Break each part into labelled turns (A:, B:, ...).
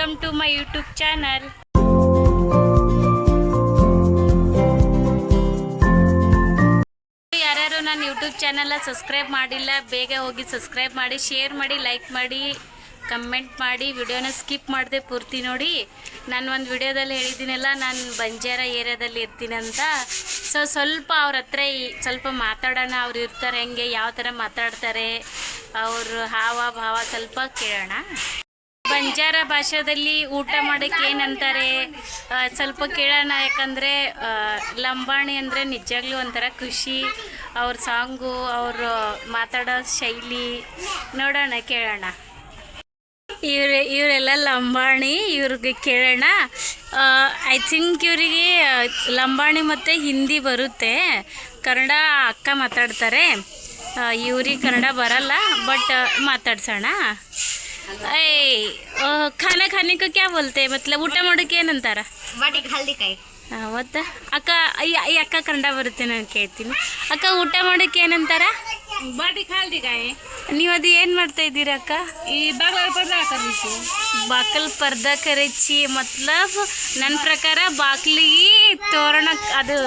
A: Welcome to my YouTube channel ಯಾರ್ಯಾರು ನನ್ನ YouTube ಚಾನಲ್ನ ಸಬ್ಸ್ಕ್ರೈಬ್ ಮಾಡಿಲ್ಲ, ಬೇಗ ಹೋಗಿ ಸಬ್ಸ್ಕ್ರೈಬ್ ಮಾಡಿ ಶೇರ್ ಮಾಡಿ ಲೈಕ್ ಮಾಡಿ ಕಮೆಂಟ್ ಮಾಡಿ ವಿಡಿಯೋನ ಸ್ಕಿಪ್ ಮಾಡಿದೆ ಪೂರ್ತಿ ನೋಡಿ. ನಾನು ಒಂದು ವಿಡಿಯೋದಲ್ಲಿ ಹೇಳಿದ್ದೀನಲ್ಲ, ನಾನು ಬಂಜಾರ ಏರಿಯಾದಲ್ಲಿ ಇರ್ತೀನಂತ ಸೊ ಸ್ವಲ್ಪ ಅವ್ರ ಹತ್ರ ಸ್ವಲ್ಪ ಮಾತಾಡೋಣ, ಅವ್ರು ಇರ್ತಾರೆ, ಹೆಂಗೆ ಯಾವ ಥರ ಮಾತಾಡ್ತಾರೆ, ಅವರು ಹಾವ, ಭಾವ ಸ್ವಲ್ಪ ಕೇಳೋಣ. ಬಂಜಾರ ಭಾಷೆದಲ್ಲಿ ಊಟ ಮಾಡಕ್ಕೆ ಏನಂತಾರೆ? ಸ್ವಲ್ಪ ಕೇಳೋಣ, ಯಾಕಂದರೆ ಲಂಬಾಣಿ ಅಂದರೆ ನಿಜಾಗ್ಲೂ ಒಂಥರ ಖುಷಿ. ಅವ್ರ ಸಾಂಗು, ಅವರು ಮಾತಾಡೋ ಶೈಲಿ. ನೋಡೋಣ, ಕೇಳೋಣ. ಇವ್ರ, ಇವರೆಲ್ಲ ಲಂಬಾಣಿ, ಇವ್ರಿಗೆ ಕೇಳೋಣ. ಐ ಥಿಂಕ್ ಇವರಿಗೆ ಲಂಬಾಣಿ ಮತ್ತು ಹಿಂದಿ ಬರುತ್ತೆ. ಕನ್ನಡ ಅಕ್ಕ ಮಾತಾಡ್ತಾರೆ. ಇವ್ರಿಗೆ ಕನ್ನಡ ಬರಲ್ಲ ಬಟ್ ಮಾತಾಡ್ಸೋಣ. ऐ अ, खाना खाने को क्या बोलते हैं मतलब ಊಟ ಮಾಡೋಕೆ ಏನಂತಾರ
B: ಬಾಟಿಗೆ ಹಲ್ದಿ ಕಾಯಿ
A: ಮತ್ತು ಅಕ್ಕ ಈ ಈ ಅಕ್ಕ ಕನ್ನಡ ಬರುತ್ತೆ ನಾನು ಕೇಳ್ತೀನಿ ಅಕ್ಕ ಊಟ ಮಾಡೋಕೆ ಏನಂತಾರ
B: ಬಾಟಿಗೆ ಹಲ್ದಿ ಕಾಯಿ
A: ನೀವು ಅದು ಏನು ಮಾಡ್ತಾ ಇದ್ದೀರಾ ಅಕ್ಕ
B: ಈ ಬಾಗ್ಲ ಪರ್ದ ಹಾಕಬೇಕು
A: ಬಾಕಲ್ ಪರ್ದ ಕರೆಚ್ಚಿ ಮತ್ಲಬ್ ನನ್ನ ಪ್ರಕಾರ ಬಾಕ್ಲಿಗೆ ತೋರಣ ಅದು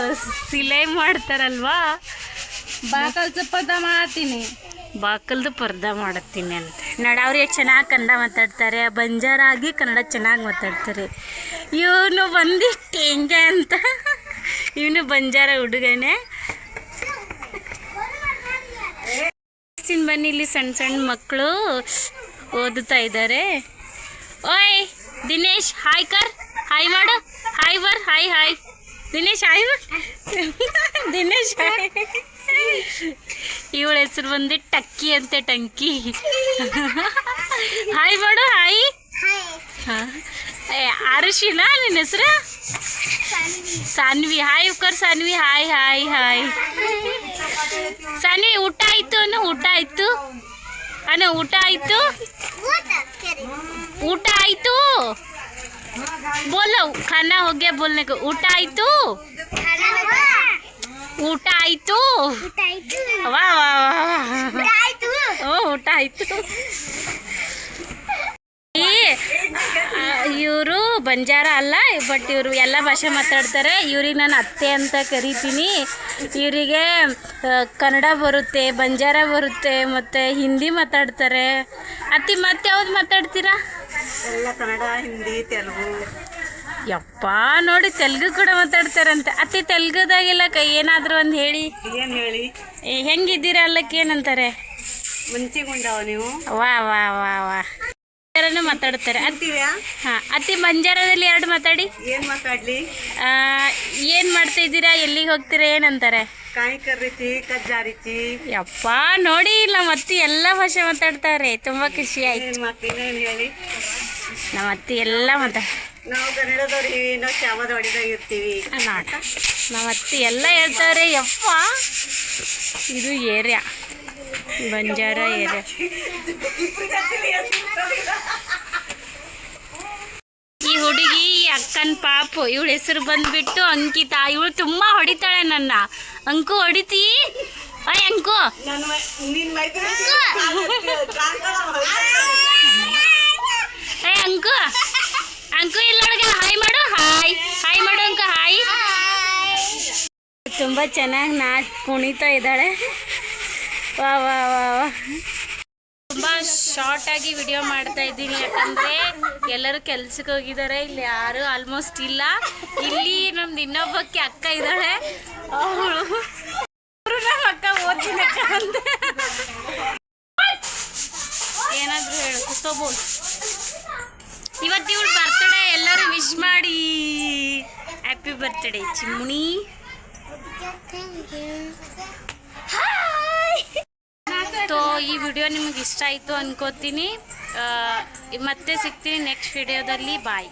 A: ಸಿಲೈ ಮಾಡ್ತಾರಲ್ವಾ
B: ಬಾಕಲ್ ಪರ್ದ ಮಾಡ್ತೀನಿ
A: ಬಾಕಲ್ದು ಪರ್ದ ಮಾಡುತ್ತೀನಿ ಅಂತ ನೋಡಿ ಅವ್ರು ಚೆನ್ನಾಗಿ ಕನ್ನಡ ಮಾತಾಡ್ತಾರೆ, ಬಂಜಾರಾಗಿ ಕನ್ನಡ ಚೆನ್ನಾಗಿ ಮಾತಾಡ್ತಾರೆ. ಇವನು ಬಂದಿಟ್ಟು ಹೆಂಗೆ ಅಂತ. ಇವನು ಬಂಜಾರ ಹುಡುಗನೇ. ಬನ್ನಿ, ಇಲ್ಲಿ ಸಣ್ಣ ಸಣ್ಣ ಮಕ್ಕಳು ಓದುತ್ತಾ ಇದ್ದಾರೆ. ಓಯ್, ದಿನೇಶ್, ಹಾಯ್ ಕರ್, ಹಾಯ್ ಮಾಡು. ಹಾಯ್ ಬರ್, hi hi. Dinesh hi Dinesh, hi. ಇವಳ ಹೆಸರು ಬಂದು ಟಕ್ಕಿ ಅಂತೆ ಟಂಕಿ. ಹಾಯ್ ಮಾಡು ಹಾಯ್ ಆರುಷಿನ ನಿನ್ನ ಹೆಸರು? Saanvi. Hi ಉಕ್ಕರ್ Saanvi. Hi hi hi Saanvi ಊಟ ಆಯ್ತು ಅನ್ನು? ಊಟ ಆಯ್ತು? ಅಣ್ಣ ಊಟ ಆಯ್ತು? ಊಟ ಆಯ್ತು? ಬೋಲ ಖಾನಾ ಹೋಗ್ಯ ಬೋಲ್ನೆ. ಊಟ ಆಯ್ತು? ಊಟ ಆಯ್ತು? ವಾ ವಾ ವಾ ಓ ಊಟ ಆಯ್ತು. ಇವರು ಬಂಜಾರ ಅಲ್ಲ ಬಟ್ ಇವರು ಎಲ್ಲ ಭಾಷೆ ಮಾತಾಡ್ತಾರೆ. ಇವ್ರಿಗೆ ನಾನು ಅತ್ತೆ ಅಂತ ಕರಿತೀನಿ. ಇವರಿಗೆ ಕನ್ನಡ ಬರುತ್ತೆ ಬಂಜಾರ ಬರುತ್ತೆ ಮತ್ತು ಹಿಂದಿ ಮಾತಾಡ್ತಾರೆ. ಅತ್ತಿ ಮತ್ತೆ ಯಾವ್ದು ಮಾತಾಡ್ತೀರಾ?
B: ಎಲ್ಲ ಕನ್ನಡ ಹಿಂದಿ ತೆಲುಗು.
A: ಯಪ್ಪ ನೋಡಿ ತೆಲುಗು ಕೂಡ ಮಾತಾಡ್ತಾರಂತೆ. ಅತ್ತಿ ತೆಲುಗುದಾಗೆಲ್ಲ ಕೈ ಏನಾದರೂ ಒಂದು ಹೇಳಿ.
B: ಏನು ಹೇಳಿ?
A: ಹೆಂಗಿದ್ದೀರಾ ಅಲ್ಲಕ್ಕೆ ಏನಂತಾರೆ?
B: ಮುಂಚಿಗುಂಡವ ನೀವು?
A: ವಾ ವಾ ವಾ ವಾ. ಮಾತಾಡ್ತಾರೆ. ಅತ್
B: ಅಂತೀವ್ಯಾ?
A: ಹಾಂ ಅತ್ತಿ ಮಂಜಾರದಲ್ಲಿ ಎರಡು ಮಾತಾಡಿ?
B: ಏನು ಮಾತಾಡ್ಲಿ?
A: ಏನು ಮಾಡ್ತಾ ಇದ್ದೀರಾ ಎಲ್ಲಿಗೆ ಹೋಗ್ತೀರಾ ಏನಂತಾರೆ?
B: ಕಾಯಿ
A: ಯಪ್ಪ ನೋಡಿ ನಮ್ಮ ಅತ್ತಿ ಎಲ್ಲ ಭಾಷೆ ಮಾತಾಡ್ತಾರೆ. ತುಂಬ ಖುಷಿ ಆಯ್ತು.
B: ಹೇಳಿ?
A: ನಮ್ಮ ಅತ್ತಿ ಎಲ್ಲ ಮಾತಾಡ
B: ನಾವು ಕನ್ನಡದವ್ರಿ ನಾವು ಶ್ಯಾಮದವಾಡಿದಾಗ ಇರ್ತೀವಿ.
A: ನಮ್ಮ ಅತ್ತಿ ಎಲ್ಲ ಹೇಳ್ತಾರೆ ಯಪ್ಪ ಇದು ಏರಿಯಾ. ಬಂಜಾರ ಏರಿಯಾ. ಈ ಹುಡುಗಿ ಈ ಅಕ್ಕನ ಪಾಪು ಇವಳ ಹೆಸರು ಬಂದ್ಬಿಟ್ಟು ಅಂಕಿತಾ. ಇವಳು ತುಂಬಾ ಹೊಡಿತಾಳೆ ನನ್ನ. ಅಂಕು ಹೊಡಿತೀ? ಅಯ್ಯ ಅಂಕು
B: ನನ್ನ ನಿನ್ನ ಮೈತ್ರಿ
A: ಏ ಅಂಕು ಅಂಕು ಇಲ್ಲೊಳಗೆ ಹಾಯ್ ಮಾಡು ಹಾಯ್ ಹಾಯ್ ಮಾಡು ಅಂಕು ಹಾಯ್ ತುಂಬ ಚೆನ್ನಾಗಿ ನಾಚ್ ಕುಣಿತಾ ಇದ್ದಾಳೆ. ವಾ ವಾ ವಾ ವಾ. ತುಂಬ ಶಾರ್ಟ್ ಆಗಿ ವಿಡಿಯೋ ಮಾಡ್ತಾ ಇದ್ದೀನಿ. ಯಾಕಂದ್ರೆ ಎಲ್ಲರೂ ಕೆಲ್ಸಕ್ಕೆ ಹೋಗಿದ್ದಾರೆ. ಇಲ್ಲಿ ಯಾರು ಆಲ್ಮೋಸ್ಟ್ ಇಲ್ಲ. ಇಲ್ಲಿ ನಮ್ದು ಇನ್ನೊಬ್ಬಕ್ಕೆ ಅಕ್ಕ ಇದ್ದಾಳೆ. ಅವಳು ಅಕ್ಕ ಓದ್ತೀನಿ ಅಕ್ಕ ಅಂತ ಏನಾದರೂ ಹೇಳು ಕುಸ್ತೋಬೋದು ಇವತ್ತು ಇವಳು ಬರ್ತಡೇ ಎಲ್ಲರೂ ವಿಶ್ ಮಾಡಿ. ಹ್ಯಾಪಿ ಬರ್ತ್ಡೇ ಚಿಮ್ನಿ ಸೊ ಈ ವಿಡಿಯೋ ನಿಮ್ಗೆ ಇಷ್ಟ ಆಯಿತು ಅನ್ಕೋತೀನಿ. ಮತ್ತೆ ಸಿಗ್ತೀನಿ ನೆಕ್ಸ್ಟ್ ವಿಡಿಯೋದಲ್ಲಿ ಬಾಯ್